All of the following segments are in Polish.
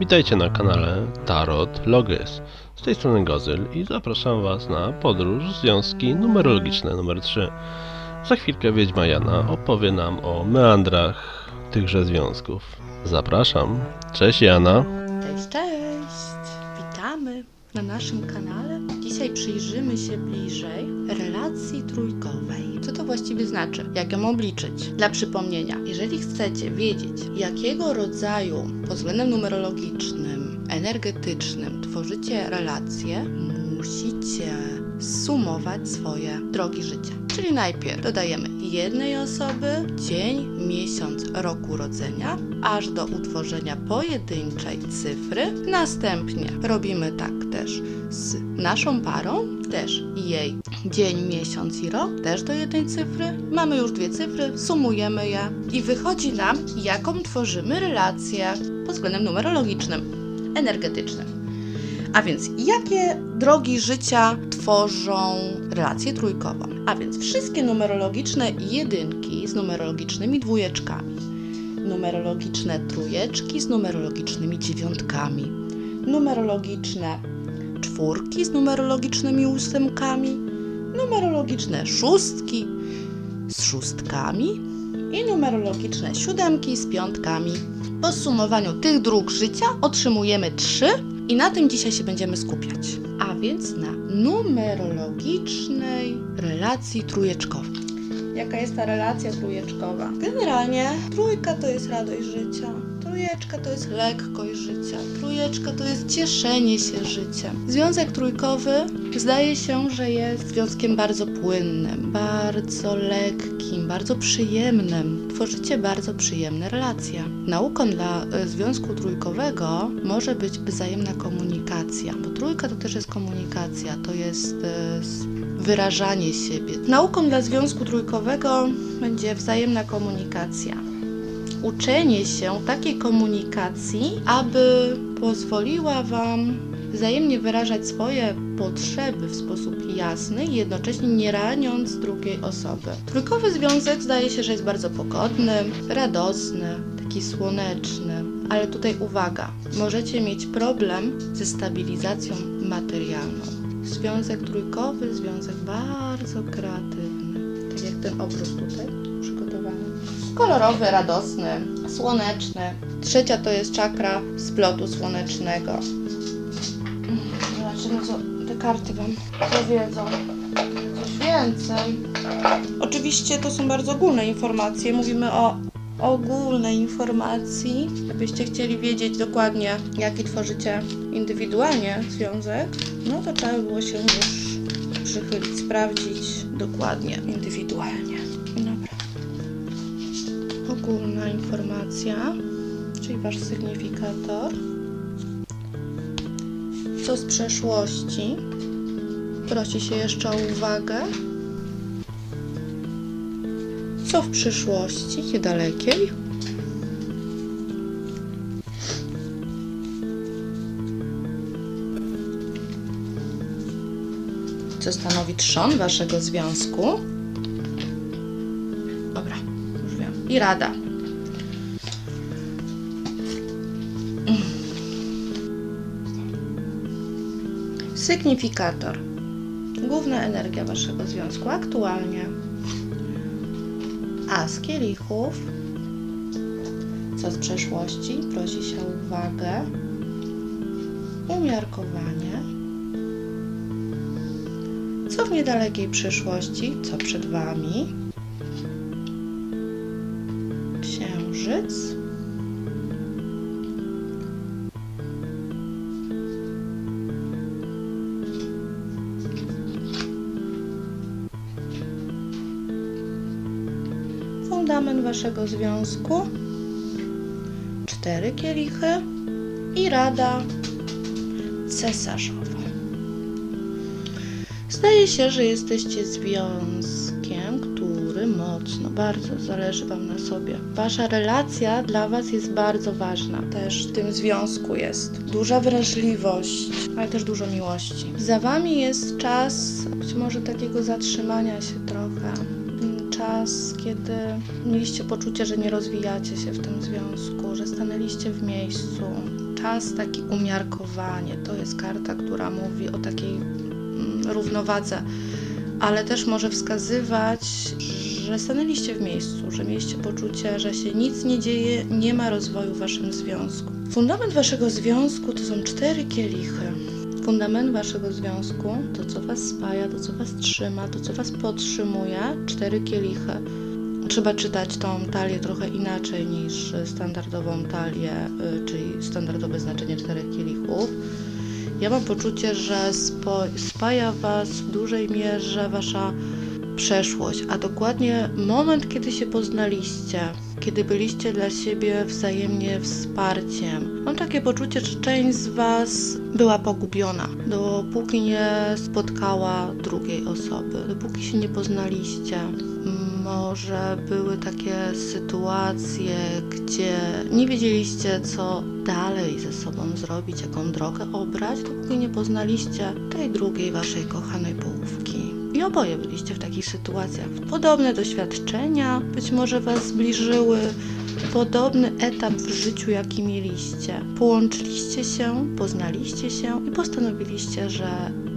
Witajcie na kanale Tarot Logys. Z tej strony Gozyl i zapraszam Was na podróż związki numerologiczne numer 3. Za chwilkę Wiedźma Jana opowie nam o meandrach tychże związków. Zapraszam. Cześć Jana. Cześć, cześć! Witamy na naszym kanale. Dzisiaj przyjrzymy się bliżej relacji trójkowej. Co to właściwie znaczy? Jak ją obliczyć? Dla przypomnienia, jeżeli chcecie wiedzieć, jakiego rodzaju pod względem numerologicznym, energetycznym tworzycie relacje, musicie sumować swoje drogi życia. Czyli najpierw dodajemy jednej osoby, dzień, miesiąc, rok urodzenia, aż do utworzenia pojedynczej cyfry. Następnie robimy tak też z naszą parą, też jej dzień, miesiąc i rok, też do jednej cyfry. Mamy już dwie cyfry, sumujemy je i wychodzi nam, jaką tworzymy relację pod względem numerologicznym, energetycznym. A więc jakie drogi życia tworzą relację trójkową? A więc wszystkie numerologiczne jedynki z numerologicznymi dwójeczkami, numerologiczne trójeczki z numerologicznymi dziewiątkami, numerologiczne czwórki z numerologicznymi ósemkami, numerologiczne szóstki z szóstkami i numerologiczne siódemki z piątkami. Po sumowaniu tych dróg życia otrzymujemy trzy i na tym dzisiaj się będziemy skupiać. A więc na numerologicznej relacji trójeczkowej. Jaka jest ta relacja trójeczkowa? Generalnie trójka to jest radość życia. Trójeczka to jest lekkość życia. Trójeczka to jest cieszenie się życiem. Związek trójkowy zdaje się, że jest związkiem bardzo płynnym, bardzo lekkim, bardzo przyjemnym. Tworzycie bardzo przyjemne relacje. Nauką dla e, związku trójkowego może być wzajemna komunikacja, bo trójka to też jest komunikacja, to jest e, wyrażanie siebie. Nauką dla związku trójkowego będzie wzajemna komunikacja uczenie się takiej komunikacji, aby pozwoliła Wam wzajemnie wyrażać swoje potrzeby w sposób jasny jednocześnie nie raniąc drugiej osoby. Trójkowy związek zdaje się, że jest bardzo pogodny, radosny, taki słoneczny. Ale tutaj uwaga, możecie mieć problem ze stabilizacją materialną. Związek trójkowy, związek bardzo kreatywny. Tak jak ten obraz tutaj przygotowany kolorowy, radosny, słoneczny. Trzecia to jest czakra splotu słonecznego. Te karty Wam powiedzą. Coś więcej. Oczywiście to są bardzo ogólne informacje. Mówimy o ogólnej informacji. Gdybyście chcieli wiedzieć dokładnie, jaki tworzycie indywidualnie związek, no to trzeba by było się już przychylić, sprawdzić dokładnie, indywidualnie. Dobra ogólna informacja, czyli wasz sygnifikator. Co z przeszłości? Prosi się jeszcze o uwagę. Co w przyszłości, niedalekiej? Co stanowi trzon waszego związku? Dobra, już wiem. I rada. Sygnifikator. Główna energia waszego związku aktualnie. As kielichów. Co z przeszłości? Prosi się o uwagę. Umiarkowanie. Co w niedalekiej przyszłości? Co przed wami? Księżyc. Fundament waszego związku. Cztery kielichy i rada cesarzowa. Zdaje się, że jesteście związkiem, który mocno, bardzo zależy Wam na sobie. Wasza relacja dla Was jest bardzo ważna. Też w tym związku jest duża wrażliwość, ale też dużo miłości. Za Wami jest czas być może takiego zatrzymania się trochę. Czas, kiedy mieliście poczucie, że nie rozwijacie się w tym związku, że stanęliście w miejscu, czas taki umiarkowanie. To jest karta, która mówi o takiej mm, równowadze, ale też może wskazywać, że stanęliście w miejscu, że mieliście poczucie, że się nic nie dzieje, nie ma rozwoju w waszym związku. Fundament waszego związku to są cztery kielichy. Fundament waszego związku, to co was spaja, to co was trzyma, to co was podtrzymuje, cztery kielichy. Trzeba czytać tą talię trochę inaczej niż standardową talię, y, czyli standardowe znaczenie czterech kielichów. Ja mam poczucie, że spaja Was w dużej mierze Wasza przeszłość, a dokładnie moment, kiedy się poznaliście, kiedy byliście dla siebie wzajemnie wsparciem. Mam takie poczucie, że część z Was była pogubiona, dopóki nie spotkała drugiej osoby, dopóki się nie poznaliście. Może były takie sytuacje, gdzie nie wiedzieliście, co dalej ze sobą zrobić, jaką drogę obrać, dopóki nie poznaliście tej drugiej waszej kochanej połówki. I oboje byliście w takich sytuacjach. Podobne doświadczenia być może was zbliżyły, podobny etap w życiu, jaki mieliście. Połączyliście się, poznaliście się i postanowiliście, że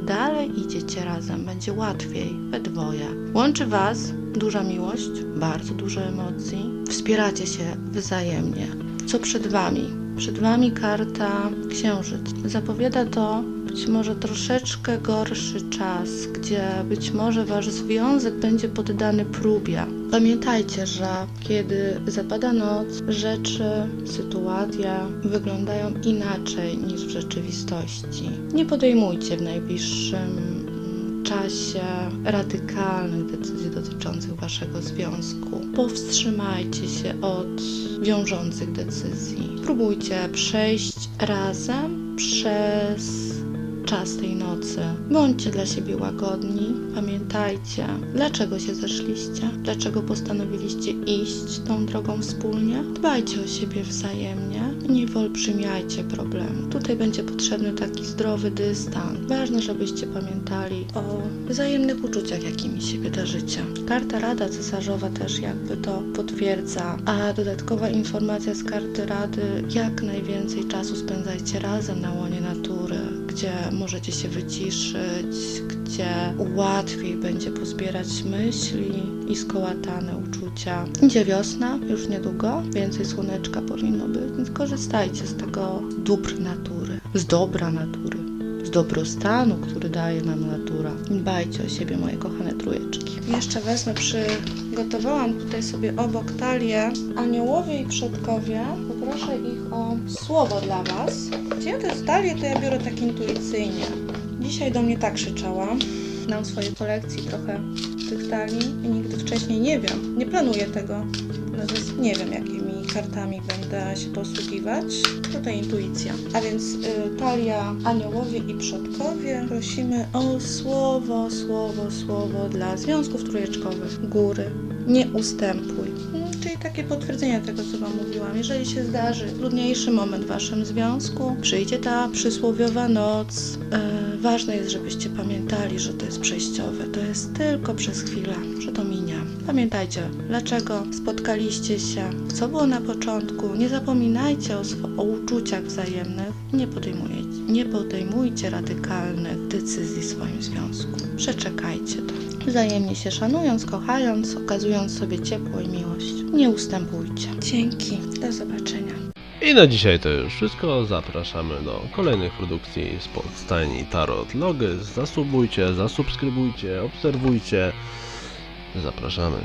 dalej idziecie razem, będzie łatwiej we dwoje. Łączy Was duża miłość, bardzo dużo emocji. Wspieracie się wzajemnie. Co przed Wami? Przed Wami karta Księżyc. Zapowiada to być może troszeczkę gorszy czas, gdzie być może Wasz związek będzie poddany próbie. Pamiętajcie, że kiedy zapada noc, rzeczy, sytuacje wyglądają inaczej niż w rzeczywistości. Nie podejmujcie w najbliższym czasie radykalnych decyzji dotyczących Waszego związku. Powstrzymajcie się od wiążących decyzji. Próbujcie przejść razem przez czas tej nocy. Bądźcie dla siebie łagodni. Pamiętajcie, dlaczego się zeszliście, dlaczego postanowiliście iść tą drogą wspólnie. Dbajcie o siebie wzajemnie i nie wyolbrzymiajcie problemu. Tutaj będzie potrzebny taki zdrowy dystans. Ważne, żebyście pamiętali o wzajemnych uczuciach, jakimi siebie darzycie. Karta Rada Cesarzowa też jakby to potwierdza, a dodatkowa informacja z karty Rady, jak najwięcej czasu spędzajcie razem na łonie natury, gdzie możecie się wyciszyć, gdzie łatwiej będzie pozbierać myśli i skołatane uczucia. Idzie wiosna, już niedługo, więcej słoneczka powinno być, więc korzystajcie z tego dóbr natury, z dobra natury, z dobrostanu, który daje nam natura. Dbajcie o siebie, moje kochane trójeczki. Jeszcze wezmę, przygotowałam tutaj sobie obok talię aniołowie i przodkowie. Poproszę ich o słowo dla Was. Gdzie ja te talię, to ja biorę tak intuicyjnie. Dzisiaj do mnie tak krzyczała. Mam w swojej kolekcji trochę tych talii i nigdy wcześniej nie wiem, nie planuję tego. Nie wiem, jakimi kartami będę się posługiwać. Tutaj intuicja. A więc y, talia aniołowie i przodkowie. Prosimy o słowo, słowo, słowo dla związków trójeczkowych. Góry. Nie ustępuj. Takie potwierdzenie tego, co Wam mówiłam. Jeżeli się zdarzy trudniejszy moment w Waszym związku, przyjdzie ta przysłowiowa noc. E, ważne jest, żebyście pamiętali, że to jest przejściowe. To jest tylko przez chwilę, że to minie. Pamiętajcie, dlaczego spotkaliście się, co było na początku. Nie zapominajcie o, o uczuciach wzajemnych. Nie podejmujecie, nie podejmujcie radykalnych decyzji w swoim związku. Przeczekajcie to. Wzajemnie się szanując, kochając, okazując sobie ciepło i miłość. Nie ustępujcie. Dzięki. Do zobaczenia. I na dzisiaj to już wszystko. Zapraszamy do kolejnych produkcji spod stajni Tarot Logys. Zasubujcie, zasubskrybujcie, obserwujcie. Zapraszamy.